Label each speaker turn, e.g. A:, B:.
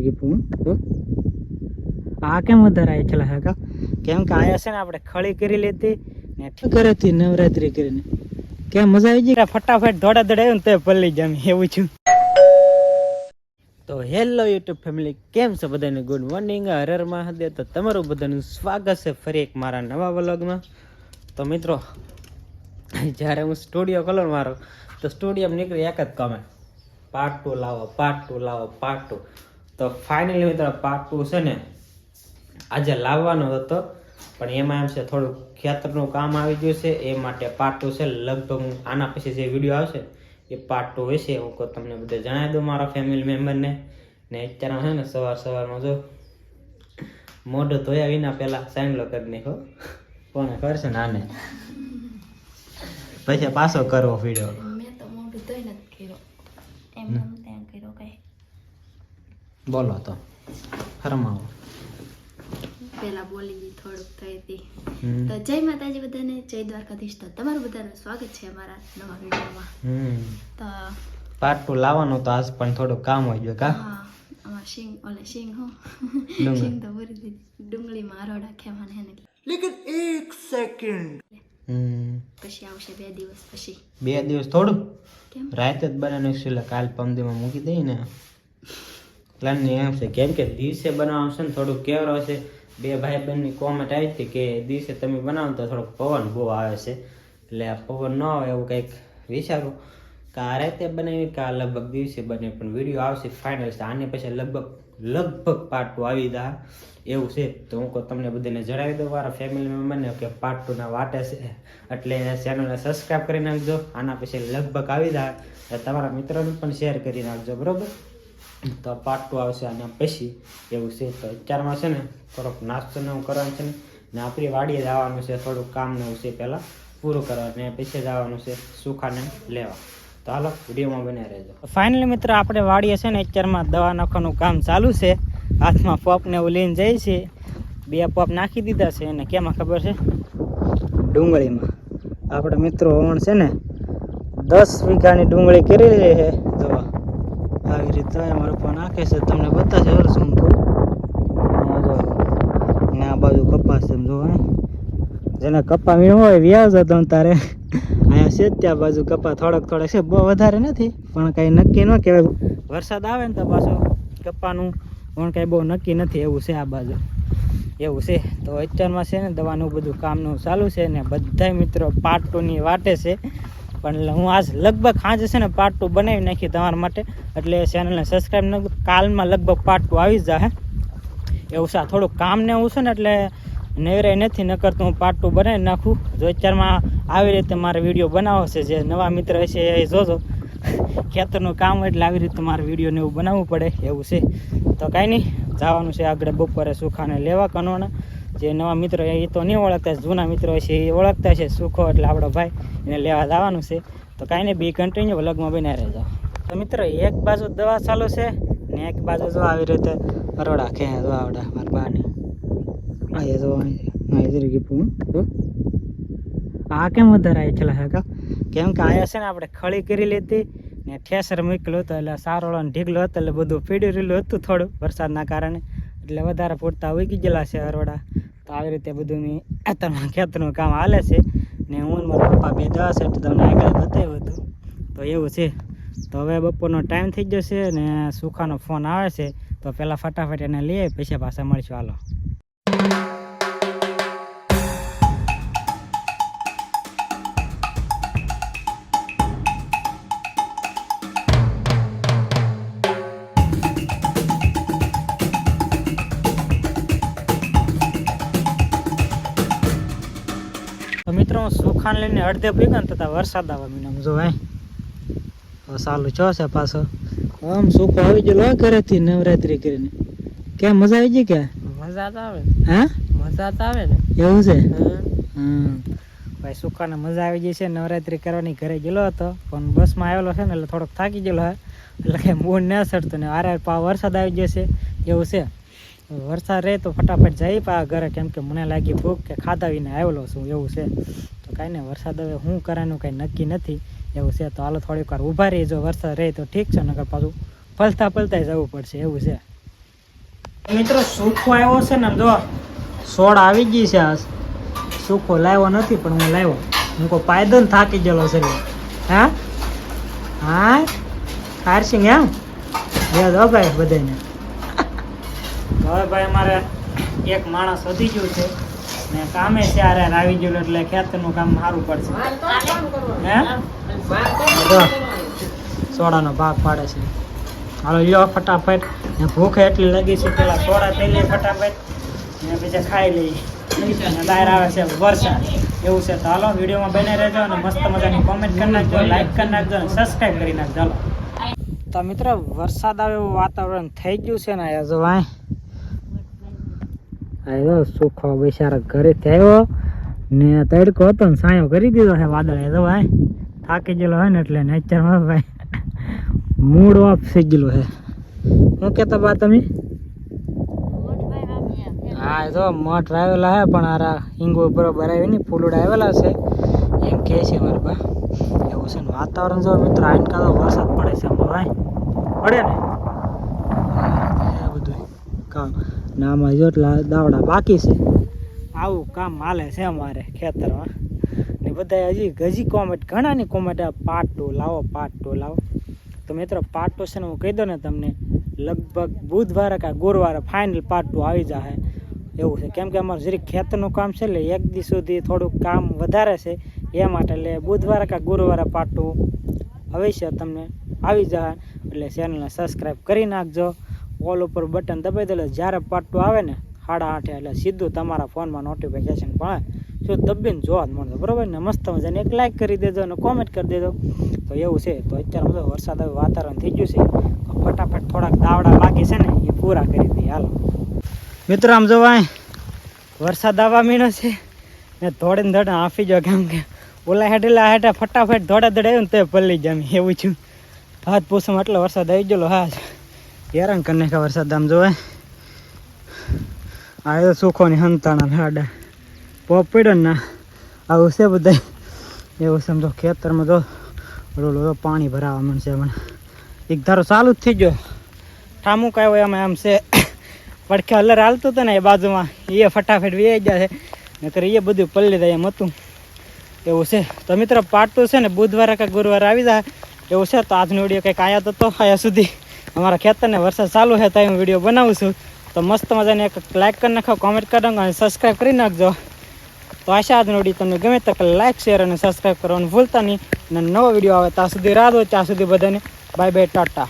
A: કીધું આ કેમ વધારે આવી ચલા હે કા કેમ કે આયા છે ને આપણે ખળી કરી લેતી ને કરે હતી નવરાત્રી કરીને? કેમ મજા આવી ગઈ? ફટાફટ દોડા દોડાયું ને તે પલ્લી જમી એવું છું. તો હેલો યુટ્યુબ ફેમિલી કેમ છે બધાને? ગુડ મોર્નિંગ હરર મહાદેવ. તો તમારું બધાનું સ્વાગત છે ફરી એક મારા નવા વ્લોગમાં. તો મિત્રો જ્યારે હું સ્ટુડિયો કલર મારો તો સ્ટુડિયો નીકળી એક જ કમેન્ટ પાર્ટ ટુ લાવો પાર્ટ ટુ લાવો પાર્ટ ટુ. તો ફાઇનલી મિત્રો પાર્ટ ટુ છે ને આજે લાવવાનો હતો. પણ એમાં એમ છે થોડું ખેતરનું કામ આવી ગયું છે. એ માટે પાર્ટ ટુ છે. લગભગ હું આના પછી જે વીડિયો આવશે એ પાર્ટ ટુ હશે. હું કહું તમને બધે જણાવી દઉં મારા ફેમિલી મેમ્બરને ને. અત્યારે છે ને સવાર સવારમાં જો મોઢું ધોયા વિના પહેલાં સાંગલો કરી નાખો. કોને કરશે? ને આને પછી પાછો કરવો વીડિયો
B: મેં તો મોઢું ધોઈ નથી કર્યો. એમ એમ ત્યાં કર્યો કઈ
A: બોલો તો ફરમાવો.
B: પેલા બોલી ગઈ થોડુંક થઈ હતી. તો જય માતાજી બધાને જય દ્વારકાધીશ. તો તમારું બધાનું સ્વાગત છે અમારા નવા વિડીયોમાં. તો
A: પાર્ટ ટુ લાવવાનું તો આજ પણ થોડું કામ હોય ગયું કા?
B: અમાર સિંગ ઓલે સિંગ હો.
A: ડુંગળી.
B: શિંગ તો ભરી દીધી ડુંગળીમાં અરોડા ખેવાને હે એક
A: હમ.
B: પછી આવશે બે દિવસ પછી.
A: બે દિવસ થોડું?
B: કેમ?
A: રાતે જ બનાવવાનું છે એટલે કાલ પમદીમાં મૂકી દઈ ને. પ્લાનની છે. કેમ કે દિવસે બનાવશે ને થોડુંક કેવરો છે. બે ભાઈ બહેનની કોમેન્ટ આવી હતી કે દિવસે તમે બનાવો તો થોડોક પવન બહુ આવે છે. એટલે આ પવન ન આવે એવું કંઈક વિચારો. કે આ રાતે બનાવી કે આ લગભગ દિવસે બને, પણ વીડિયો આવશે ફાઇનલ છે. આને પછી લગભગ લગભગ પાર્ટ ટુ આવી દા એવું છે. તો હું કહું તમને બધાને જણાવી દઉં. મારા ફેમિલી મેમ્બરને કે પાર્ટ ટુના વાટે છે. એટલે ચેનલને સબસ્ક્રાઈબ કરી નાખજો. આના પછી લગભગ આવી દા તમારા મિત્રોને પણ શેર કરી નાખજો. બરોબર? તો પાર્ટ ટુ આવશે આના પછી એવું છે તો અત્યારમાં છે ને થોડોક નાસ્તો ને એવું કરવાનું છે ને ને આપણી વાડીએ જવાનું છે, થોડુંક કામ ને એવું છે પહેલાં પૂરું કરવાનું ને પછી જવાનું છે સુખાને લેવા. તો હાલો, વિડીયોમાં બન્યા રહેજો. ફાઇનલી મિત્ર, આપણે વાડીએ છે ને અત્યારમાં દવા નાખવાનું કામ ચાલુ છે. હાથમાં પપ ને એવું લઈને જાય છે. બે પપ નાખી દીધા છે અને કેમાં ખબર છે? ડુંગળીમાં. આપણે મિત્રો ઓણ છે ને દસ વીઘાની ડુંગળી કરેલી છે જોવા આવી રીતે અમારો પણ નાખે છે. તમને બતાવશે હવે શું. ને આ બાજુ કપાસ છે જો જેને કપા વીણ હોય, વ્યાજ હતો તારે. અહીંયા છે ત્યાં બાજુ કપા. થોડાક થોડાક છે, બહુ વધારે નથી, પણ કાંઈ નક્કી ન કહેવાય. વરસાદ આવે ને તો પાછું કપાનું પણ કાંઈ બહુ નક્કી નથી. એવું છે આ બાજુ. એવું છે. તો અત્યારમાં છે ને દવાનું બધું કામનું ચાલુ છે ને બધાય મિત્રો પાર્ટ ટુની વાટે છે. પણ હું આજ લગભગ સાંજે છે ને પાર્ટ ટુ બનાવી નાખી તમારા માટે. એટલે ચેનલને સબસ્ક્રાઈબ ન કાલમાં લગભગ પાર્ટ ટુ આવી જ જાય એવું છે, આ થોડુંક કામ ને એવું છે ને એટલે નેવરાય નથી, નકર તો હું પાર્ટ ટુ બનાવી નાખું. જો અત્યારમાં આવી રીતે મારે વીડિયો બનાવો છે, જે નવા મિત્ર હશે એ જોજો. ખેતરનું કામ એટલે આવી રીતે મારે વિડીયોને એવું બનાવવું પડે, એવું છે. તો કાંઈ નહીં, જવાનું છે આગળ બપોરે સુખાને લેવા કનોણા જે નવા મિત્રો એ તો નહીં ઓળખતા, જૂના મિત્રો છે એ ઓળખતા છે સુખો એટલે આપણો ભાઈ એને લેવા જવાનું છે. તો કાંઈ નહીં, બી કન્ટિન્યુ વ્લોગમાં બનાવી રહેજો. તો મિત્રો, એક બાજુ દવા ચાલુ છે ને એક બાજુ જો આવી રીતે અરોડા ખે જો આવડા, મારા બાની. આ જો અહીંયા ગીપું આ કેમ વધારે આવી છેલ્લા હે કેમ કે આયા છે ને આપણે ખળી કરી લીધી ને ઠેસર મૂકેલું હતું એટલે સારો ઢીકલો હતો એટલે બધું પીડી રહેલું હતું થોડું વરસાદના કારણે. એટલે વધારે પૂરતા ઉગી ગયેલા છે અરોડા તો આવી રીતે બધું મેં ખેતરમાં ખેતરનું કામ હાલે છે. ને હું મારા પપ્પા બે જવા છે, તો તમને આગળ બતાવ્યું હતું. તો એવું છે. તો હવે બપોરનો ટાઈમ થઈ જશે ને સુખાનો ફોન આવે છે, તો પહેલાં ફટાફટ એને લઈએ પછી પાછા મળીશું. હાલો. મિત્રો સુખાન લઈને અડધે ભેગા ને તથા વરસાદ આવવા મીનામ જો હે સાલું છો છે પાછો. આમ સુખો આવી ગયેલો ઘરેથી નવરાત્રી કરીને. કેમ મજા આવી ગઈ કે
C: મજા તો આવે.
A: હા?
C: મજા તો આવે ને.
A: એવું છે? ભાઈ સુખાને મજા આવી ગઈ છે નવરાત્રી કરવાની ઘરે ગયેલો હતો પણ બસમાં આવેલો છે ને એટલે થોડોક થાકી ગયેલો હે એટલે કંઈ મૂડ ન સડતો ને. આરે પા વરસાદ આવી જશે એવું છે? વરસાદ રહે તો ફટાફટ જઈ પા ઘરે. કેમ કે મને લાગી ભૂખ કે ખાધા વિને આવેલો છું, એવું છે. તો કાંઈ નહીં, વરસાદ હવે શું કરવાનું કાંઈ નક્કી નથી, એવું છે. તો હાલો થોડીક વાર ઊભા રહી, જો વરસાદ રહે તો ઠીક છે, નકર પાછું પલતા પલતા જવું પડશે, એવું છે. મિત્રો, સુખો આવ્યો છે ને, જો, સોળ આવી ગઈ છે આ સુખો લાવ્યો નથી, પણ હું લાવ્યો. હું કોઈ પાયદો ને થાકી ગયેલો છે હા? હા? ખારસિંગ એમ? યાદ ભાઈ બધાને હવે ભાઈ અમારે એક માણસ વધી ગયું છે. ને કામે છે આરે આવી ગયું એટલે ખેતરનું કામ સારું પડશે. હે? સોડાનો ભાગ પાડે છે. હાલો, લ્યો ફટાફટ. ને ભૂખ એટલી લાગી છે પેલા સોડા થઈ લઈએ ફટાફટ. ને બીજા ખાઈ લઈએ બહાર આવે છે વરસાદ. એવું છે. તો હાલો, વિડીયોમાં બને રહેજો અને મસ્ત મજાની કોમેન્ટ કરી નાખજો લાઈક કરી નાખજો અને સબસ્ક્રાઈબ કરી નાખજો. હાલો. તો મિત્રો, વરસાદ આવે એવું વાતાવરણ થઈ ગયું છે ને અહીંયા વાય આવ્યો, સુખો બિચારા ઘરેથી આવ્યો. ને તડકો હતો ને સાયો કરી દીધો છે વાદળે. તો ભાઈ, થાકી ગયેલો હોય ને એટલે નેચરમાં ભાઈ, મૂડ ઓફ થઈ ગયેલો છે. શું કહેતા બા તમે? હા એ તો મઠ આવેલા હે પણ આરા હિંગો બરોબર આવી ને ફૂલડા આવેલા છે. એમ કહે છે મારા બા. એવું છે ને વાતાવરણ જો મિત્રો, આઈન તો વરસાદ પડે છે ભાઈ. પડે ને? બધું કામ. ને આમાં જો દાવડા બાકી છે, આવું કામ હાલે છે અમારે ખેતરમાં. ને બધા હજી હજી કોમેન્ટ ઘણાની કોમેન્ટ પાર્ટ ટુ લાવો પાર્ટ ટુ લાવો. તો મિત્રો પાર્ટ ટુ છે ને હું કહી દઉં ને તમને, લગભગ બુધવારે કાં ગુરુવારે ફાઇનલ પાર્ટ ટુ આવી જાય એવું છે. કેમ કે અમારું જરીક ખેતરનું કામ છે એટલે એક દી સુધી થોડુંક કામ વધારે છે. એ માટે એટલે બુધવારે કાં ગુરુવારે પાર્ટ ટુ અવશ્ય તમને આવી જાય એટલે ચેનલને સબસ્ક્રાઈબ કરી નાખજો. ઓલ ઉપર બટન દબાઈ દે જ્યારે પાટું આવે ને, સાડા આઠે એટલે સીધું તમારા ફોનમાં નોટિફિકેશન પણ શું દબીને જોવા જ મળશે બરાબર? ને મસ્ત મજાને એક લાઇક કરી દેજો અને કોમેન્ટ કરી દેજો. તો એવું છે, તો અત્યારે બધો વરસાદ હવે વાતાવરણ થઈ ગયું છે, તો ફટાફટ થોડાક દાવડા લાગે છે ને, એ પૂરા કરી દઈએ. હાલો. મિત્રો, આમ જોવાય વરસાદ આવવા મીનો છે, ને ને ધોડે આફી જો કેમ કે ઓલા હેઠેલા હેઠે ફટાફટ ધોડા ધોડે આવ્યું ને તે પલ્લી જામ. એવું છું. હાથ પૂછવામાં એટલો વરસાદ આવી ગયેલો, હા. હેરાન કરી નાખ્યા વરસાદ આમ જોવાય આ તો સુખોની હંતાણા હાડા પોપ પડ્યો ને આવું છે બધા એવું સમજો ખેતરમાં તો રોલો પાણી ભરાવા મળશે હમણાં. એક ધારો ચાલુ જ થઈ ગયો. ઠામું કાંઈ હોય એમાં એમ છે. પડખે અલર હાલતું હતું ને એ બાજુમાં. એ ફટાફટ વી ગયા છે. નકર એ બધું પલ્લી થાય એમ હતું. એવું છે. તો મિત્રો પાટતું છે ને, બુધવારે કે ગુરુવારે આવી જાય એવું છે તો આજનો વીડિયો કંઈક આયા તો તો આયા સુધી. અમારા ખેતરને વરસાદ ચાલુ છે તો હું વીડિયો બનાવું છું. તો મસ્ત મજાને એક લાઈક કરી નાખો કોમેન્ટ કરી નાખો અને સબસ્ક્રાઈબ કરી નાખજો. તો આશા આજનો વીડિયો તમને ગમે તો લાઈક શેર અને સબસ્ક્રાઈબ કરવાનું ભૂલતા નહીં. અને નવો વીડિયો આવે ત્યાં સુધી રાહ દો ત્યાં સુધી બધાને. Bye bye Tata